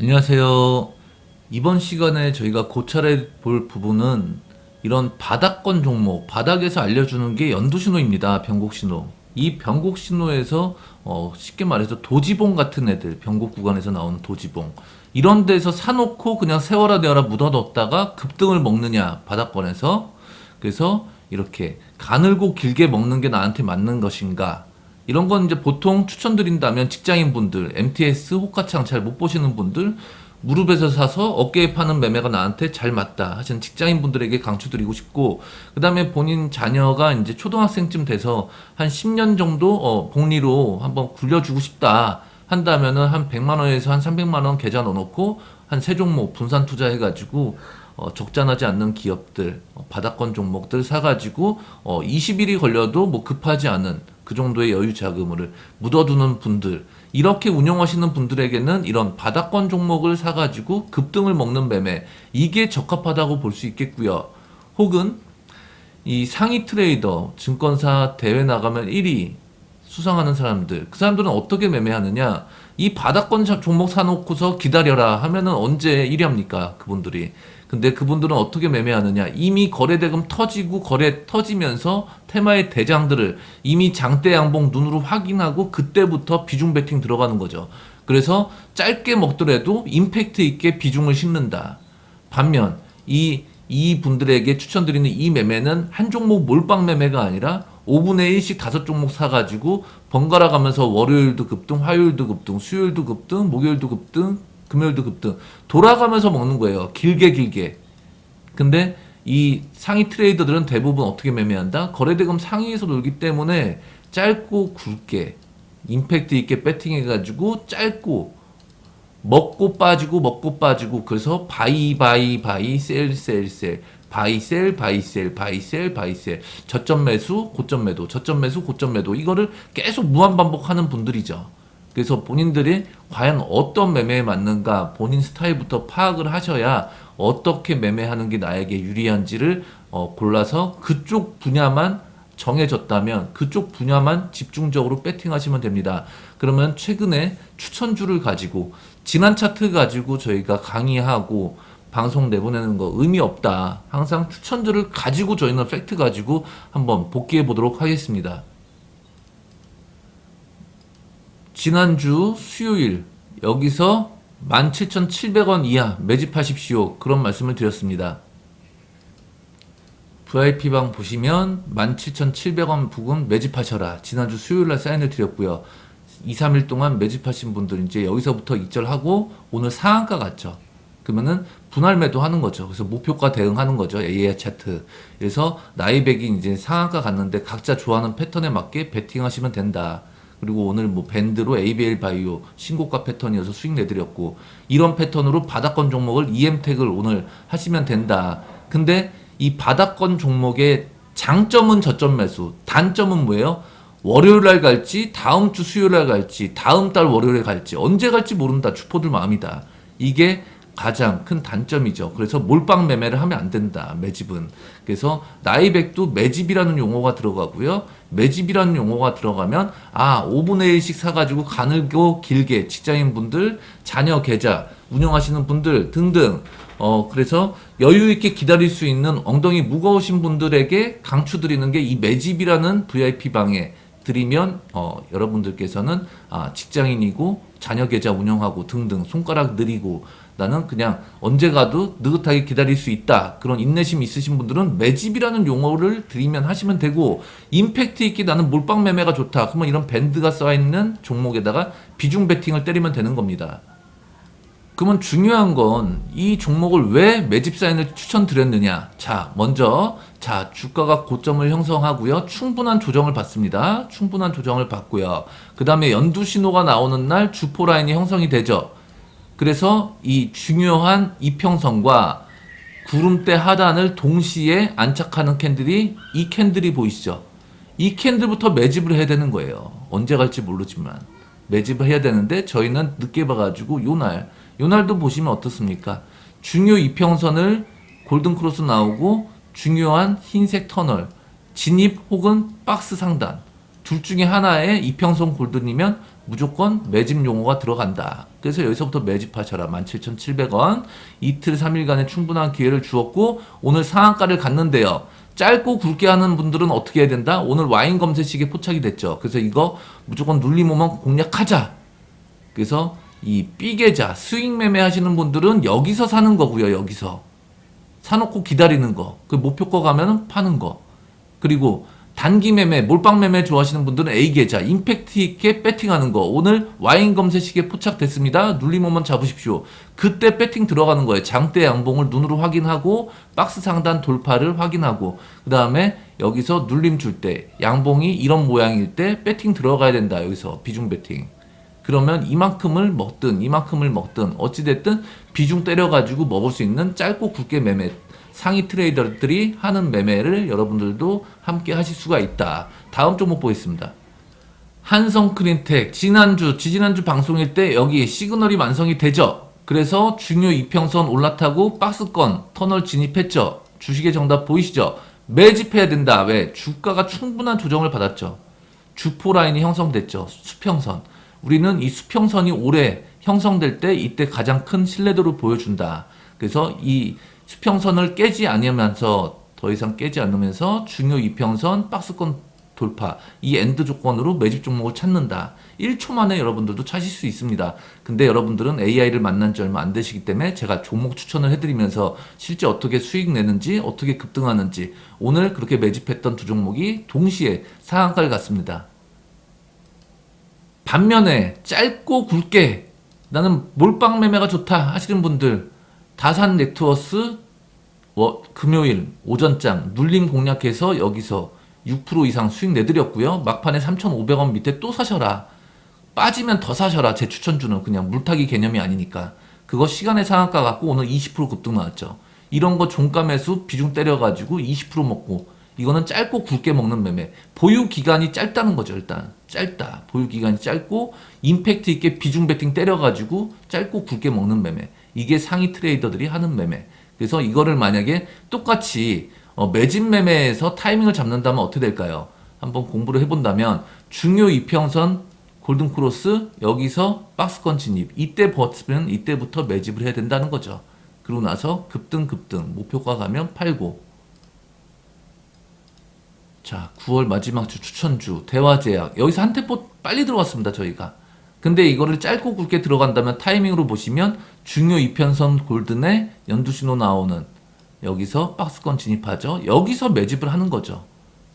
안녕하세요. 이번 시간에 저희가 고찰해 볼 부분은 이런 바닥권 종목, 바닥에서 알려주는 게 연두신호입니다. 변곡신호. 이 변곡신호에서 어, 쉽게 말해서 도지봉 같은 애들, 변곡 구간에서 나오는 도지봉. 이런 데서 사놓고 그냥 세워라 내어라 묻어뒀다가 급등을 먹느냐, 바닥권에서. 그래서 이렇게 가늘고 길게 먹는 게 나한테 맞는 것인가. 이런 건 이제 보통 추천드린다면 직장인 분들, MTS, 호가창 잘 못 보시는 분들, 무릎에서 사서 어깨에 파는 매매가 나한테 잘 맞다 하시는 직장인 분들에게 강추드리고 싶고, 그 다음에 본인 자녀가 이제 초등학생쯤 돼서 한 10년 정도 어, 복리로 한번 굴려주고 싶다 한다면은 한 100만 원에서 한 300만 원 계좌 넣어놓고 한 세 종목 분산 투자해가지고 어, 적जान하지 않는 기업들, 어, 바닥권 종목들 사가지고 어, 20일이 걸려도 뭐 급하지 않은 그 정도의 여유 자금을 묻어두는 분들, 이렇게 운영하시는 분들에게는 이런 바닥권 종목을 사가지고 급등을 먹는 매매, 이게 적합하다고 볼 수 있겠고요. 혹은 이 상위 트레이더, 증권사 대회 나가면 1위 수상하는 사람들, 그 사람들은 어떻게 매매하느냐? 이 바닥권 자- 종목 사놓고서 기다려라 하면은 언제 1위 합니까? 그분들이. 근데 그분들은 어떻게 매매하느냐? 이미 거래대금 터지고 거래 터지면서 테마의 대장들을 이미 장대 양봉 눈으로 확인하고 그때부터 비중 베팅 들어가는 거죠. 그래서 짧게 먹더라도 임팩트 있게 비중을 심는다. 반면 이, 이 분들에게 추천드리는 이 매매는 한 종목 몰빵 매매가 아니라 5분의 1씩 다섯 종목 사가지고 번갈아 가면서 월요일도 급등, 화요일도 급등, 수요일도 급등, 목요일도 급등, 금요일도 급등 돌아가면서 먹는 거예요. 길게 길게. 근데 이 상위 트레이더들은 대부분 어떻게 매매한다? 거래대금 상위에서 놀기 때문에 짧고 굵게 임팩트 있게 배팅해가지고 짧고 먹고 빠지고 먹고 빠지고 그래서 바이 바이 바이 셀 셀 셀 바이 셀 바이 셀 바이 셀 바이 셀 저점 매수 고점 매도 저점 매수 고점 매도 이거를 계속 무한 반복하는 분들이죠. 그래서 본인들이 과연 어떤 매매에 맞는가 본인 스타일부터 파악을 하셔야 어떻게 매매하는 게 나에게 유리한지를 어, 골라서 그쪽 분야만 정해졌다면 그쪽 분야만 집중적으로 배팅하시면 됩니다. 그러면 최근에 추천주를 가지고 지난 차트 가지고 저희가 강의하고 방송 내보내는 거 의미 없다. 항상 추천주를 가지고 저희는 팩트 가지고 한번 복귀해 보도록 하겠습니다. 지난주 수요일 여기서 17,700원 이하 매집하십시오. 그런 말씀을 드렸습니다. VIP방 보시면 17,700원 부근 매집하셔라. 지난주 수요일 날 사인을 드렸고요. 2, 3일 동안 매집하신 분들 이제 여기서부터 익절하고 오늘 상한가 갔죠. 그러면은 분할 매도 하는 거죠. 그래서 목표가 대응하는 거죠. AI 차트. 그래서 나이백이 이제 상한가 갔는데 각자 좋아하는 패턴에 맞게 베팅하시면 된다. 그리고 오늘 뭐 밴드로 ABL 바이오 신고가 패턴이어서 수익 내드렸고 이런 패턴으로 바닥권 종목을 EM택을 오늘 하시면 된다. 근데 이 바닥권 종목의 장점은 저점 매수, 단점은 뭐예요? 월요일 날 갈지, 다음 주 수요일 날 갈지, 다음 달 월요일에 갈지, 언제 갈지 모른다. 주포들 마음이다. 이게 가장 큰 단점이죠. 그래서 몰빵 매매를 하면 안 된다. 매집은. 그래서 나이백도 매집이라는 용어가 들어가고요. 매집이라는 용어가 들어가면 아 5분의 1씩 사가지고 가늘고 길게 직장인분들 자녀 계좌 운영하시는 분들 등등 어 그래서 여유 있게 기다릴 수 있는 엉덩이 무거우신 분들에게 강추드리는 게 이 매집이라는 VIP 방에 드리면 어, 여러분들께서는 아, 직장인이고 자녀 계좌 운영하고 등등 손가락 느리고 나는 그냥 언제 가도 느긋하게 기다릴 수 있다 그런 인내심 있으신 분들은 매집이라는 용어를 드리면 하시면 되고 임팩트 있게 나는 몰빵 매매가 좋다 그러면 이런 밴드가 쌓여 있는 종목에다가 비중 베팅을 때리면 되는 겁니다. 그러면 중요한 건 이 종목을 왜 매집 사인을 추천드렸느냐? 자, 먼저 자, 주가가 고점을 형성하고요. 충분한 조정을 받습니다. 충분한 조정을 받고요. 그다음에 연두 신호가 나오는 날 주포 라인이 형성이 되죠. 그래서 이 중요한 이평선과 구름대 하단을 동시에 안착하는 캔들이 이 캔들이 보이시죠? 이 캔들부터 매집을 해야 되는 거예요. 언제 갈지 모르지만 매집을 해야 되는데 저희는 늦게 봐가지고 요날 요날도 보시면 어떻습니까? 중요 이평선을 골든 크로스 나오고 중요한 흰색 터널 진입 혹은 박스 상단 둘 중에 하나에 이평선 골든이면 무조건 매집 용어가 들어간다. 그래서 여기서부터 매집하셔라. 17,700원. 이틀 3일간의 충분한 기회를 주었고 오늘 상한가를 갔는데요. 짧고 굵게 하는 분들은 어떻게 해야 된다? 오늘 와인 검색식에 포착이 됐죠. 그래서 이거 무조건 눌림 오면 공략하자. 그래서 이 삐계자 스윙 매매 하시는 분들은 여기서 사는 거고요. 여기서 사놓고 기다리는 거. 그 목표가 가면은 파는 거. 그리고 단기 매매, 몰빵 매매 좋아하시는 분들은 A 계좌, 임팩트 있게 배팅하는 거. 오늘 와인 검색식에 포착됐습니다. 눌림 오면 잡으십시오. 그때 배팅 들어가는 거예요. 장대 양봉을 눈으로 확인하고 박스 상단 돌파를 확인하고 그 다음에 여기서 눌림 줄 때 양봉이 이런 모양일 때 배팅 들어가야 된다. 여기서 비중 배팅. 그러면 이만큼을 먹든 이만큼을 먹든 어찌됐든 비중 때려가지고 먹을 수 있는 짧고 굵게 매매 상위 트레이더들이 하는 매매를 여러분들도 함께 하실 수가 있다. 다음 종목 보겠습니다. 한성크린텍 지난주 지지난주 방송일 때 여기 시그널이 완성이 되죠. 그래서 중요 이평선 올라타고 박스권 터널 진입했죠. 주식의 정답 보이시죠? 매집해야 된다. 왜? 주가가 충분한 조정을 받았죠. 주포 라인이 형성됐죠. 수평선. 우리는 이 수평선이 오래 형성될 때 이때 가장 큰 신뢰도를 보여준다. 그래서 이 수평선을 깨지 않으면서 더 이상 깨지 않으면서 중요 이평선 박스권 돌파 이 엔드 조건으로 매집 종목을 찾는다. 1초 만에 여러분들도 찾을 수 있습니다. 근데 여러분들은 AI를 만난 지 얼마 안 되시기 때문에 제가 종목 추천을 해드리면서 실제 어떻게 수익 내는지 어떻게 급등하는지 오늘 그렇게 매집했던 두 종목이 동시에 상한가를 갔습니다. 반면에 짧고 굵게 나는 몰빵 매매가 좋다 하시는 분들 다산 네트워스 워- 금요일 오전장 눌림 공략해서 여기서 6% 이상 수익 내드렸고요. 막판에 3,500원 밑에 또 사셔라. 빠지면 더 사셔라. 제 추천주는 그냥 물타기 개념이 아니니까. 그거 시간의 상한가 갖고 오늘 20% 급등 나왔죠. 이런 거 종가 매수 비중 때려가지고 20% 먹고 이거는 짧고 굵게 먹는 매매. 보유 기간이 짧다는 거죠, 일단. 짧다. 보유 기간이 짧고 임팩트 있게 비중 베팅 때려가지고 짧고 굵게 먹는 매매. 이게 상위 트레이더들이 하는 매매. 그래서 이거를 만약에 똑같이 어, 매집 매매에서 타이밍을 잡는다면 어떻게 될까요? 한번 공부를 해본다면 중요 이평선 골든 크로스 여기서 박스권 진입 이때 버티면 이때부터 매집을 해야 된다는 거죠. 그러고 나서 급등 급등 목표가 가면 팔고 자 9월 마지막 주 추천주 대화제약 여기서 한 템포 빨리 들어왔습니다 저희가 근데 이거를 짧고 굵게 들어간다면 타이밍으로 보시면 중요 이편선 골든에 연두 신호 나오는 여기서 박스권 진입하죠. 여기서 매집을 하는 거죠.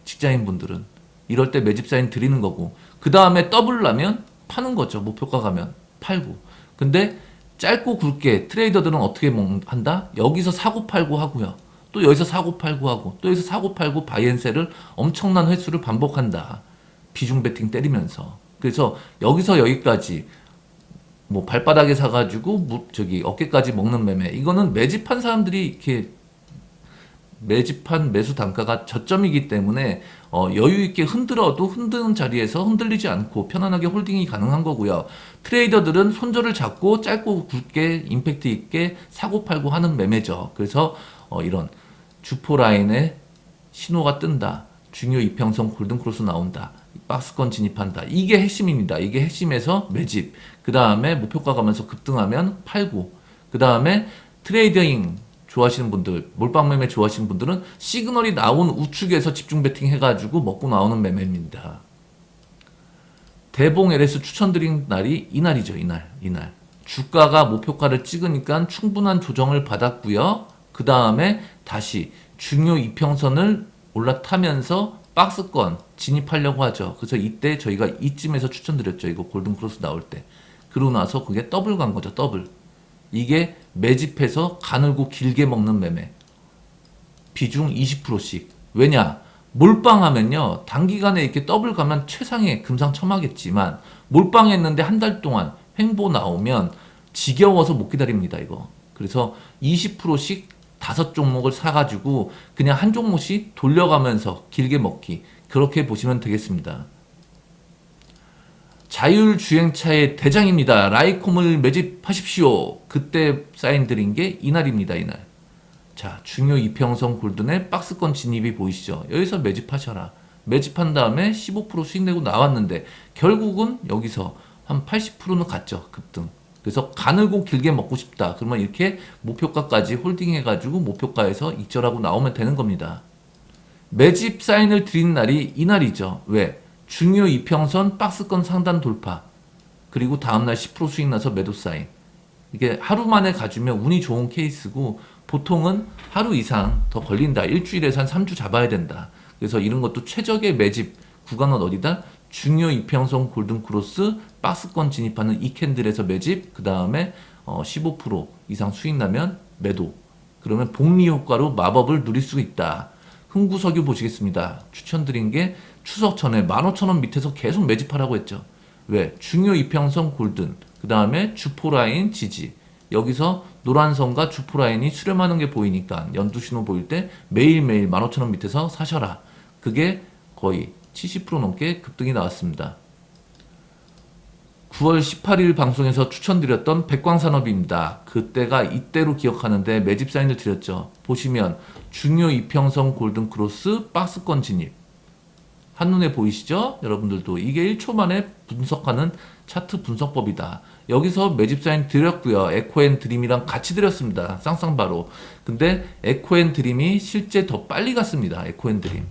직장인 분들은. 이럴 때 매집 사인 드리는 거고. 그 다음에 더블 나면 파는 거죠. 목표가 가면 팔고. 근데 짧고 굵게 트레이더들은 어떻게 먹- 한다? 여기서 사고 팔고 하고요. 또 여기서 사고 팔고 하고. 또 여기서 사고 팔고 바이앤셀을 엄청난 횟수를 반복한다. 비중 베팅 때리면서. 그래서 여기서 여기까지 뭐 발바닥에 사가지고 무- 저기 어깨까지 먹는 매매 이거는 매집한 사람들이 이렇게 매집한 매수 단가가 저점이기 때문에 어, 여유 있게 흔들어도 흔드는 자리에서 흔들리지 않고 편안하게 홀딩이 가능한 거고요. 트레이더들은 손절을 잡고 짧고 굵게 임팩트 있게 사고 팔고 하는 매매죠. 그래서 어, 이런 주포 라인에 신호가 뜬다. 중요 이평선 골든 크로스 나온다. 박스권 진입한다. 이게 핵심입니다. 이게 핵심에서 매집. 그 다음에 목표가 가면서 급등하면 팔고. 그 다음에 트레이딩 좋아하시는 분들, 몰빵 매매 좋아하시는 분들은 시그널이 나온 우측에서 집중 베팅 해가지고 먹고 나오는 매매입니다. 대봉 LS 추천드린 날이 이날이죠. 이날. 이날. 주가가 목표가를 찍으니까 충분한 조정을 받았고요. 그 다음에 다시 중요 이평선을 올라타면서 박스권 진입하려고 하죠. 그래서 이때 저희가 이쯤에서 추천드렸죠. 이거 골든 크로스 나올 때. 그러고 나서 그게 더블 간 거죠. 더블. 이게 매집해서 가늘고 길게 먹는 매매. 비중 20%씩. 왜냐? 몰빵하면요. 단기간에 이렇게 더블 가면 최상의 금상첨화겠지만 몰빵했는데 한 달 동안 횡보 나오면 지겨워서 못 기다립니다, 이거. 그래서 20%씩 다섯 종목을 사가지고 그냥 한 종목씩 돌려가면서 길게 먹기. 그렇게 보시면 되겠습니다. 자율주행차의 대장입니다. 라이콤을 매집하십시오. 그때 사인 드린 게 이날입니다, 이날. 자, 중요 이평선 골든의 박스권 진입이 보이시죠? 여기서 매집하셔라. 매집한 다음에 15% 수익 내고 나왔는데 결국은 여기서 한 80%는 갔죠 급등. 그래서 가늘고 길게 먹고 싶다. 그러면 이렇게 목표가까지 홀딩해가지고 목표가에서 익절하고 나오면 되는 겁니다. 매집 사인을 드린 날이 이날이죠. 왜? 중요 이평선 박스권 상단 돌파. 그리고 다음날 10% 수익 나서 매도 사인. 이게 하루 만에 가주면 운이 좋은 케이스고 보통은 하루 이상 더 걸린다. 일주일에서 한 3주 잡아야 된다. 그래서 이런 것도 최적의 매집 구간은 어디다? 중요 이평선 골든 크로스 박스권 진입하는 이 캔들에서 매집, 그 다음에 어, 15% 이상 수익 나면 매도. 그러면 복리 효과로 마법을 누릴 수 있다. 흥구석유 보시겠습니다. 추천드린 게 추석 전에 15,000원 밑에서 계속 매집하라고 했죠. 왜? 중요 이평선 골든, 그 다음에 주포라인 지지. 여기서 노란선과 주포라인이 수렴하는 게 보이니까 연두 신호 보일 때 매일매일 15,000원 밑에서 사셔라. 그게 거의 70% 넘게 급등이 나왔습니다. 9월 18일 방송에서 추천드렸던 백광산업입니다. 그때가 이때로 기억하는데 매집 사인을 드렸죠. 보시면 중요 이평선 골든 크로스 박스권 진입. 한눈에 보이시죠? 여러분들도 이게 1초 만에 분석하는 차트 분석법이다. 여기서 매집 사인 드렸고요. 에코앤 드림이랑 같이 드렸습니다. 쌍쌍바로. 근데 에코앤 드림이 실제 더 빨리 갔습니다. 에코앤 드림.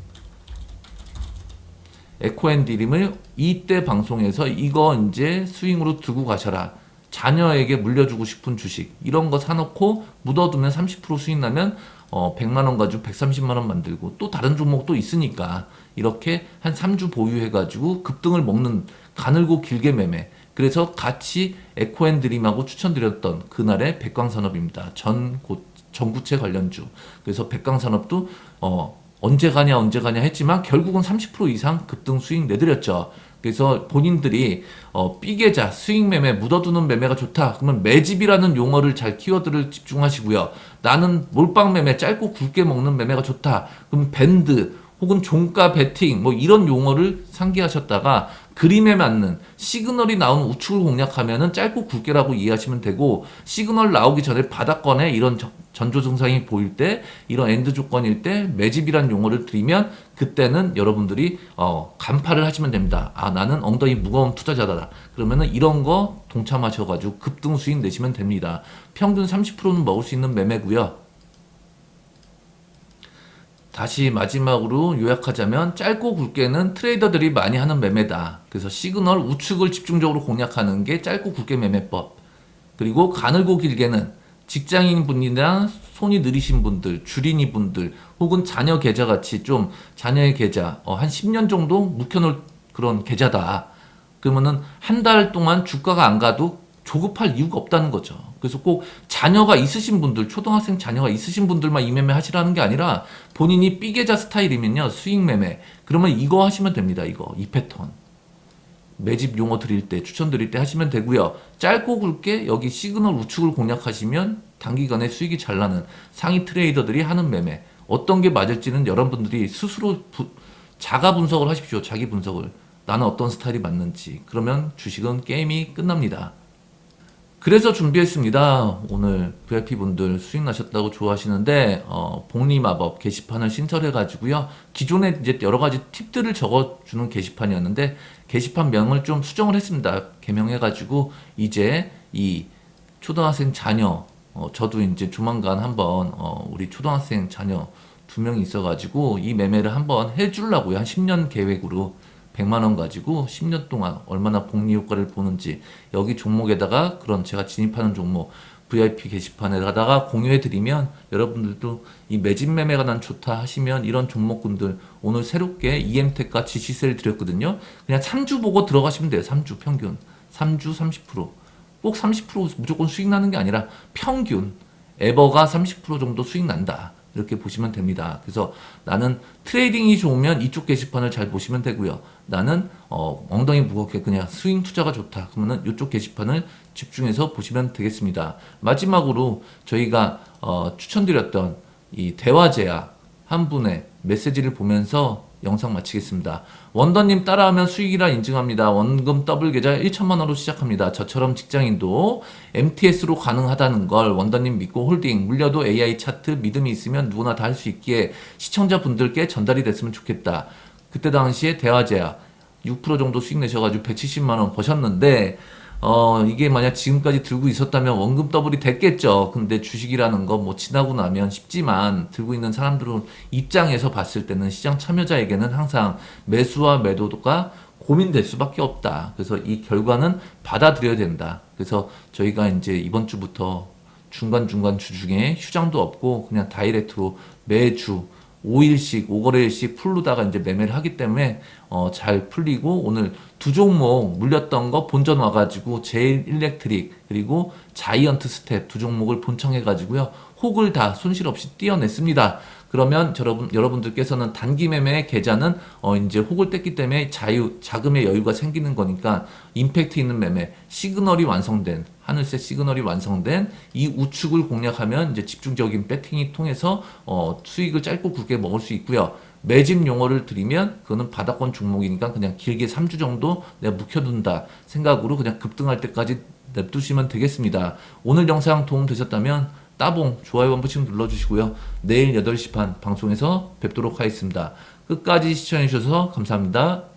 에코앤 드림을 이때 방송에서 이거 이제 스윙으로 두고 가셔라. 자녀에게 물려주고 싶은 주식 이런 거 사놓고 묻어두면 30% 수익 나면 어 100만 원 가지고 130만 원 만들고 또 다른 종목 도 있으니까 이렇게 한 3주 보유해 가지고 급등을 먹는 가늘고 길게 매매 그래서 같이 에코앤 드림하고 추천드렸던 그날의 백광산업입니다. 전 고, 전구체 관련주 그래서 백광산업도 어 언제 가냐 언제 가냐 했지만 결국은 30% 이상 급등 수익 내드렸죠. 그래서 본인들이 어, 삐계자 수익 매매 묻어두는 매매가 좋다. 그러면 매집이라는 용어를 잘 키워드를 집중하시고요. 나는 몰빵 매매 짧고 굵게 먹는 매매가 좋다. 그럼 밴드 혹은 종가 베팅 뭐 이런 용어를 상기하셨다가 그림에 맞는 시그널이 나오는 우측을 공략하면은 짧고 굵게라고 이해하시면 되고 시그널 나오기 전에 바닥권에 이런 저- 전조 증상이 보일 때 이런 엔드 조건일 때 매집이란 용어를 드리면 그때는 여러분들이 어 간파를 하시면 됩니다. 아 나는 엉덩이 무거운 투자자다. 그러면은 이런 거 동참하셔가지고 급등 수익 내시면 됩니다. 평균 30%는 먹을 수 있는 매매고요. 다시 마지막으로 요약하자면 짧고 굵게는 트레이더들이 많이 하는 매매다. 그래서 시그널 우측을 집중적으로 공략하는 게 짧고 굵게 매매법. 그리고 가늘고 길게는 직장인 분이나 손이 느리신 분들, 주린이 분들, 혹은 자녀 계좌 같이 좀 자녀의 계좌, 어, 한 10년 정도 묵혀놓을 그런 계좌다. 그러면은 한 달 동안 주가가 안 가도 조급할 이유가 없다는 거죠. 그래서 꼭 자녀가 있으신 분들, 초등학생 자녀가 있으신 분들만 이 매매 하시라는 게 아니라 본인이 삐계자 스타일이면요, 수익 매매. 그러면 이거 하시면 됩니다, 이거. 이 패턴. 매집 용어 드릴 때, 추천 드릴 때 하시면 되고요. 짧고 굵게 여기 시그널 우측을 공략하시면 단기간에 수익이 잘 나는 상위 트레이더들이 하는 매매. 어떤 게 맞을지는 여러분들이 스스로 부- 자가 분석을 하십시오. 자기 분석을. 나는 어떤 스타일이 맞는지. 그러면 주식은 게임이 끝납니다. 그래서 준비했습니다. 오늘 VIP 분들 수익 나셨다고 좋아하시는데 어, 복리 마법 게시판을 신설해 가지고요. 기존에 이제 여러 가지 팁들을 적어 주는 게시판이었는데 게시판 명을 좀 수정을 했습니다. 개명해 가지고 이제 이 초등학생 자녀 어, 저도 이제 조만간 한번 어, 우리 초등학생 자녀 두 명이 있어 가지고 이 매매를 한번 해 주려고요. 한 10년 계획으로 100만 원 가지고 10년 동안 얼마나 복리 효과를 보는지 여기 종목에다가 그런 제가 진입하는 종목 VIP 게시판에다가 공유해 드리면 여러분들도 이 매집 매매가 난 좋다 하시면 이런 종목군들 오늘 새롭게 EM택과 지시세를 드렸거든요. 그냥 3주 보고 들어가시면 돼요. 3주 평균. 3주 30%. 꼭 30% 무조건 수익 나는 게 아니라 평균 에버가 30% 정도 수익 난다. 이렇게 보시면 됩니다. 그래서 나는 트레이딩이 좋으면 이쪽 게시판을 잘 보시면 되고요. 나는 어, 엉덩이 무겁게 그냥 스윙 투자가 좋다. 그러면은 이쪽 게시판을 집중해서 보시면 되겠습니다. 마지막으로 저희가 어, 추천드렸던 이 대화제약 한 분의 메시지를 보면서 영상 마치겠습니다. 원더님 따라하면 수익이라 인증합니다. 원금 더블 계좌 1천만 원으로 시작합니다. 저처럼 직장인도 MTS로 가능하다는 걸 원더님 믿고 홀딩 물려도 AI 차트 믿음이 있으면 누구나 다 할 수 있기에 시청자분들께 전달이 됐으면 좋겠다. 그때 당시에 대화제약 6% 정도 수익 내셔가지고 170만 원 버셨는데 어 이게 만약 지금까지 들고 있었다면 원금 더블이 됐겠죠. 근데 주식이라는 거 뭐 지나고 나면 쉽지만 들고 있는 사람들은 입장에서 봤을 때는 시장 참여자에게는 항상 매수와 매도가 고민될 수밖에 없다. 그래서 이 결과는 받아들여야 된다. 그래서 저희가 이제 이번 주부터 중간중간 주 중에 휴장도 없고 그냥 다이렉트로 매주 5일씩, 5거래일씩 풀로다가 이제 매매를 하기 때문에 어, 잘 풀리고 오늘 두 종목 물렸던 거 본전 와가지고 제일 일렉트릭 그리고 자이언트 스텝 두 종목을 본청해가지고요 혹을 다 손실 없이 띄어냈습니다. 그러면 여러분 여러분들께서는 단기 매매 계좌는 어 이제 혹을 뗐기 때문에 자유 자금의 여유가 생기는 거니까 임팩트 있는 매매 시그널이 완성된 하늘색 시그널이 완성된 이 우측을 공략하면 이제 집중적인 배팅이 통해서 어 수익을 짧고 굵게 먹을 수 있고요. 매집 용어를 드리면 그거는 바닥권 종목이니까 그냥 길게 3주 정도 내가 묵혀둔다 생각으로 그냥 급등할 때까지 냅두시면 되겠습니다. 오늘 영상 도움 되셨다면 따봉 좋아요 한 번씩 눌러주시고요. 내일 8시 반 방송에서 뵙도록 하겠습니다. 끝까지 시청해주셔서 감사합니다.